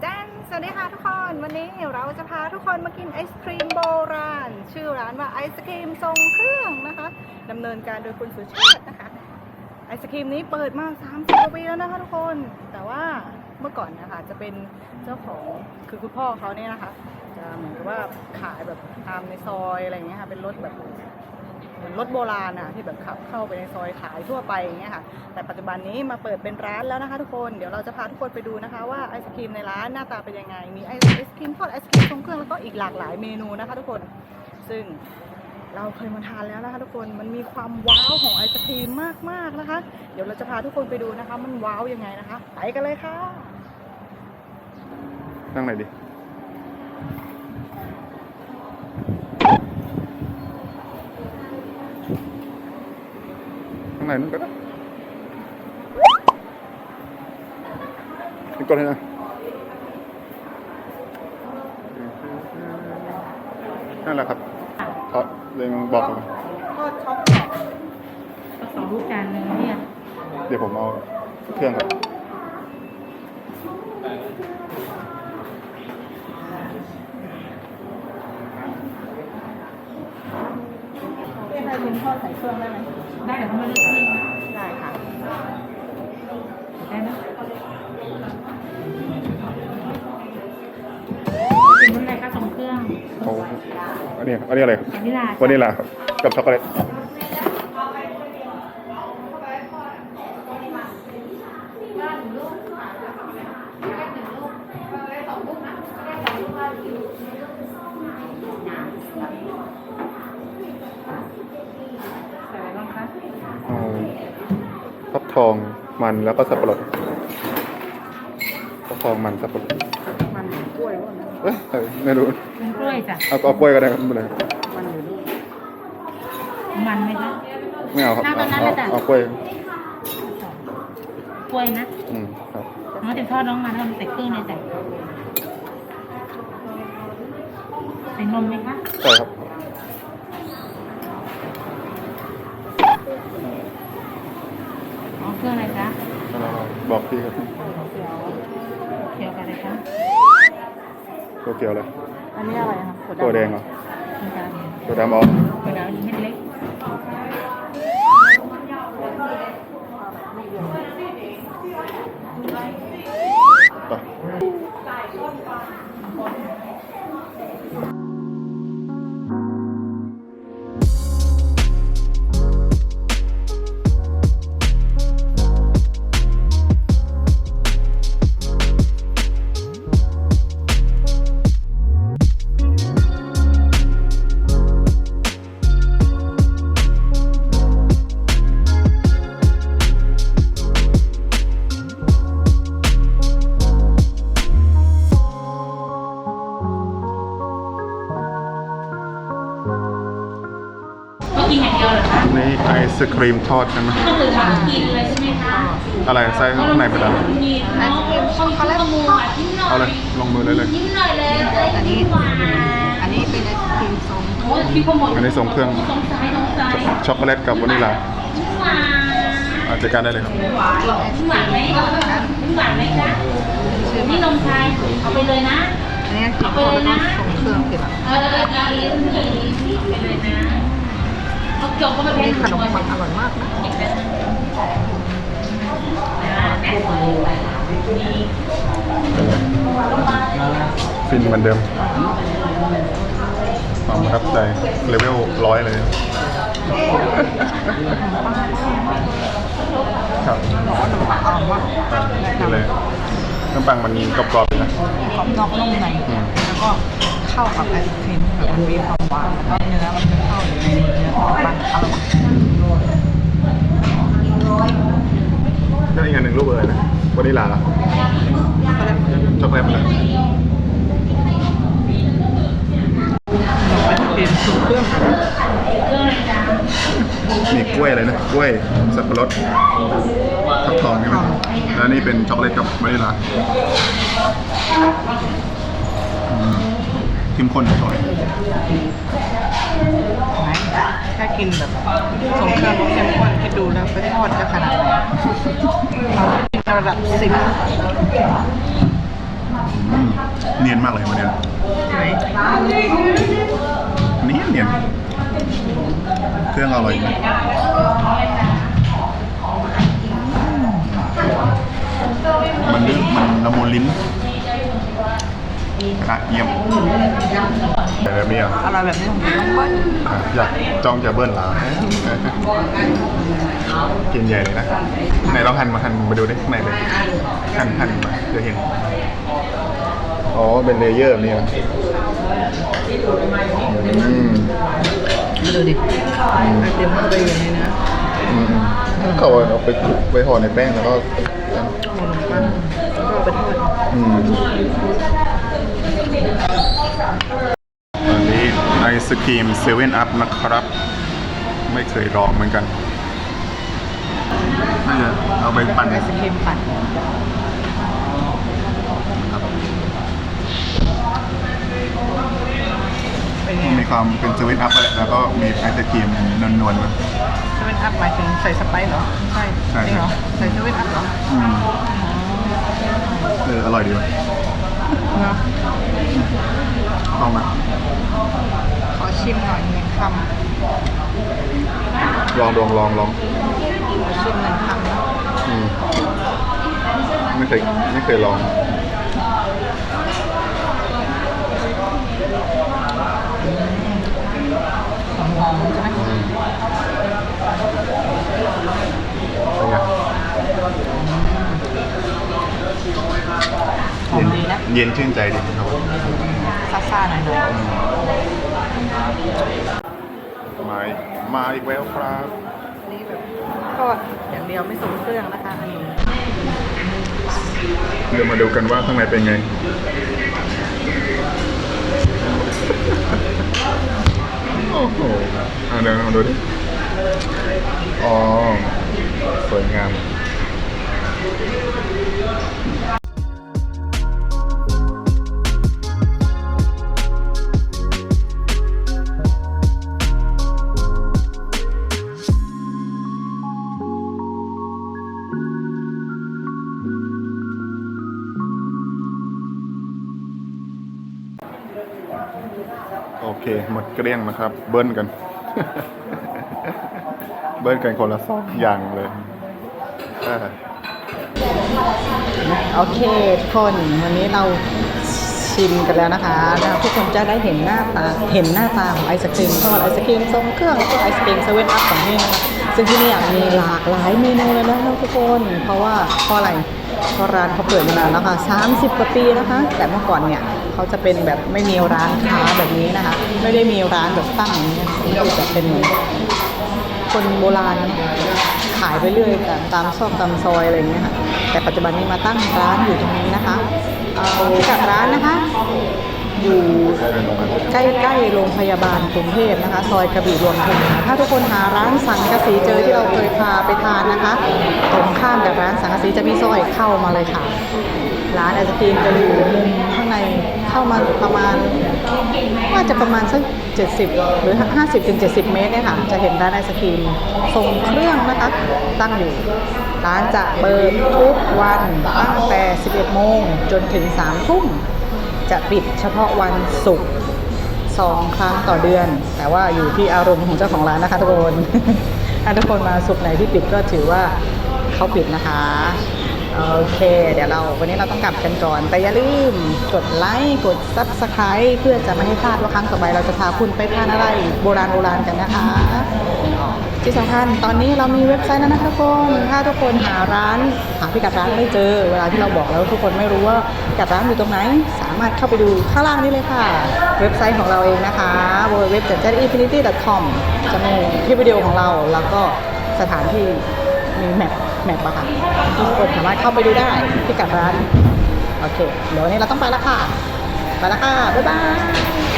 แจ้นสวัสดีค่ะทุกคน วันนี้เราจะพาทุกคนมากินไอศครีมโบราณ ชื่อร้านว่าไอศครีมทรงเครื่องนะคะดำเนินการโดยคุณสุชาตินะคะ ไอศครีมนี้เปิดมา30กว่าปีแล้วนะคะทุกคน แต่ว่าเมื่อก่อนนะคะจะเป็นเจ้าของคือคุณพ่อเขาเนี่ยนะคะ จะเหมือนกับว่าขายแบบตามในซอยอะไรอย่างเงี้ยค่ะ เป็นรถแบบ เหมือนรถโบราณอะที่แบบขับเข้าไปในซอยขายทั่วไปอย่างเงี้ยค่ะ แต่ปัจจุบันนี้มาเปิดเป็นร้านแล้วนะคะทุกคน เดี๋ยวเราจะพาทุกคนไปดูนะคะว่าไอศครีมในร้านหน้าตาเป็นยังไง มีไอศครีมทอดไอศครีมทรงเครื่องแล้วก็อีกหลากหลายเมนูนะคะทุกคน ซึ่งเราเคยมาทานแล้วนะคะทุกคน มันมีความว้าวของไอศครีมมากๆนะคะ เดี๋ยวเราจะพาทุกคนไปดูนะคะ มันว้าวยังไงนะคะ ไปกันเลยค่ะ นั่งไหนดิ ข้างในนู้นก็ได้นี่ก็ได้นะนั่นแหละครับเขาเลยบอกผมก็ช็อกก็สองลูกจานนึงเนี่ยเดี๋ยวผมเอาเครื่องครับเป็นอะไอศครีมทอใส่เครื่องได้ไหม ได้แต่เขาไม่เลือกเครื่องนะได้ค่ะ ได้นะเป็นรุ่นอะไรคะสองเครื่องเอาอันนี้อันนี้อะไรครับวานิลลาวานิลลาครับกับช็อกโกแลต ใส่อะไรบ้างคะ เอาฟัก ทองมันแล้วก็สับปะรดฟักทองมันสับปะรดมันกล้วยว่านะเอ้ยเอ้ยไม่รู้เป็นกล้วยจ้ะเอาเอากล้วยก็ได้ครับไม่เป็นไรมันอยู่ด้วยมันไหมคะ ไม่เอาครับเอาตรงนั้นเอาเลยจ้ะเอากล้วยกล้วยนะอืมครับน้องจะทอดน้องมันทำใส่เครื่องเลยจ้ะใส่นมไหมคะ ใช่ครับอ๋อ เครื่องอะไรจ๊ะเอาบอกพี่ครับเคี่ยวกับอะไรคะตัวเกี่ยวเลยอันนี้อะไรคะตัวแดงเหรอคุณจานตัวดำเอากระดาษเม็ดเล็กต่อ นี่ไอศครีมทอดใช่ไหมก็คือของกินเลยใช่ไหมคะอะไรไส้ข้างในเป็นอะไรมีน้องช็อกโกแลตมูอะทิ้งหน่อยเอาเลยลงมือเลยเลยทิ้งหน่อยเลยอันนี้หวานอันนี้เป็นไอศครีมทรงโอ้ยพี่ขโมยอันนี้ทรงเครื่องสงสัยสงสัยช็อกโกแลตกับวานิลลาหวานอาจัดการได้เลยครับหวานหวานไหมหวานไหมจ๊ะนี่นมไทยเอาไปเลยนะอันนี้กินโคแล้วก็ทรงเครื่องผิดละเออเอาเลี้ยงนี่ไปเลยนะ นนี่ขนมปังอร่อยมากนะฟินเหมือนเดิมความประทับใจเลเวลร้อยเลยครับบอกว่าขนมปังอร่อยมากกินเลยน้ำปังมันกรอบๆเลยนะกรอบนอกนุ่มในอืมแล้วก็ เข้ากับไอศครีมแบบมันมีความหวานแล้วก็เนื้อมันจะเข้าอยู่ในเนื้อขนมปังอร่อยแล้วอีกอันหนึ่งรูปอะไรนะวานิลลาเหรอช็อกโกแลตมันเลยไอศครีมทรงเครื่องมีกล้วยอะไรนะกล้วยสับปะรดทับทองใช่ไหมแล้วนี่เป็นช็อกโกแลตกับวานิลลาอืม เข้มข้นอร่อยถ้ากินแบบทรงเครื่องรสเข้มข้นคิดดูแล้วไปทอดจะขนาดไหนเรากินระดับสิบอืมเนียนมากเลยวันเนี้ยใช่ไหมเนียนเนียนเครื่องอร่อยมากมันลื่นมันละมุนลิ้น กระเยี่ยมแบบนี้อะอร่อยแบบนี้ของพี่ต้องเบิ้ลอะอยากจ้องจะเบิ้ลแล้วกินใหญ่เลยนะไหนลองหันมาหันมาดูดิข้างในเลยหันหันมาจะเห็นอ๋อเป็นเลเยอร์แบบนี้นะอืมมาดูดิไอเต็มเข้าไปอยู่ในเนื้ออืมอืมเขาเอาไปคลุกไปห่อในแป้งแล้วก็ขนมปังแล้วก็เอาไปทอดอืมอัน นี้ไอศครีมเซเว่นอัพนะครับ ไม่เคยลองเหมือนกันน่าจะเอาไปปั่นไอศครีมปั่นเป็นไงมีความเป็นเซเว่นอัพแหละแล้วก็มีไอศครีมนวลๆมันเซเว่นอัพหมายถึงใส่สไปซ์เหรอใช่ใช่จริงเหรอ ใส่เซเว่นอัพเหรอ อืม เออ อร่อยดีว่ะเนาะ ลองมา ขอชิมหน่อยหนึ่งคำ ลองลองลองลองขอชิมหนึ่งคำนะอืมไม่เคยไม่เคยลองหอมๆใช่ไหมอืมเป็นไงหอมดีนะเย็นชื่นใจดีครับ ซ่าๆหน่อย มาอีกมาอีกแล้วครับๆนี่แบบทอดอย่างเดียวไม่ส่งเครื่องนะคะอันนี้เดี๋ยวมาดูกันว่าข้างในเป็นไง โอ้โหอะเดี๋ยวมาดูดิ อ๋อ สวยงาม เคหมดเกลี้ยงนะครับ เบิ้ลกัน เบิ้ลกันคนละสองอย่างเลยโอเคทุกคนวันนี้เราชิมกันแล้วนะคะแล้วทุกคนจะได้เห็นหน้าตาเห็นหน้าตาของไอศครีมทอดไอศครีมทรงเครื่องแล้วก็ไอศครีมเซเว่นอัพของนี่นะคะซึ่งที่นี่มีหลากหลายเมนูเลยนะทุกคน เพราะว่าเพราะอะไรเพราะร้านเขาเปิดมานานแล้วค่ะ30กว่าปีนะคะ แต่เมื่อก่อนเนี่ย เขาจะเป็นแบบไม่มีร้านค้าแบบนี้นะคะ ไม่ได้มีร้านแบบตั้งอย่างนี้คะมันก็จะเป็นคนโบราณขายไปเรื่อยตามตามซอกตามซอยอะไรอย่างเงี้ยค่ะแต่ปัจจุบันนี้มาตั้งร้านอยู่ตรงนี้นะคะเอาพิกัดร้านนะคะ อยู่ใกล้ๆโรงพยาบาลกรุงเทพนะคะ ซอยกระบี่รวมพลค่ะถ้าทุกคนหาร้านสังกะสีเจอที่เราเคยพาไปทานนะคะ ตรงข้ามกับร้านสังกะสีจะมีซอยเข้ามาเลยค่ะ ร้านไอศครีมจะอยู่มุมข้างในเข้ามาประมาณว่าจะประมาณสัก 70 หรือ 50ถึง70 เมตรเนี่ยค่ะ จะเห็นร้านไอศครีมทรงเครื่องนะคะ ตั้งอยู่ ร้านจะเปิดทุกวันตั้งแต่ 11 โมงจนถึง 3 ทุ่ม จะปิดเฉพาะวันศุกร์สองครั้งต่อเดือน แต่ว่าอยู่ที่อารมณ์ของเจ้าของร้านนะคะทุกคนถ้าทุกคนมาศุกร์ไหนที่ปิดก็ถือว่าเขาปิดนะคะ โอเค เดี๋ยวเราวันนี้เราต้องกลับกันก่อน แต่อย่าลืมกดไลค์ กด subscribe เพื่อจะไม่ให้พลาดว่าครั้งต่อไปเราจะพาคุณไปทานอะไรโบราณโบราณกันนะคะ ที่สำคัญตอนนี้เรามีเว็บไซต์แล้วนะคะทุกคนถ้าทุกคนหาร้านหาพิกัดร้านไม่เจอ เวลาที่เราบอกแล้วทุกคนไม่รู้ว่าพิกัดร้านอยู่ตรงไหน สามารถเข้าไปดูข้างล่างนี้เลยค่ะ เว็บไซต์ของเราเองนะคะ www j i n f i n i t y com จะมีคลิปวิดีโอของเราแล้วก็สถานที่มีแมป แมปอะค่ะที่ทุกคนสามารถเข้าไปดูได้พิกัดร้าน โอเค เดี๋ยววันนี้เราต้องไปละค่ะ ไปละค่ะ บ๊ายบาย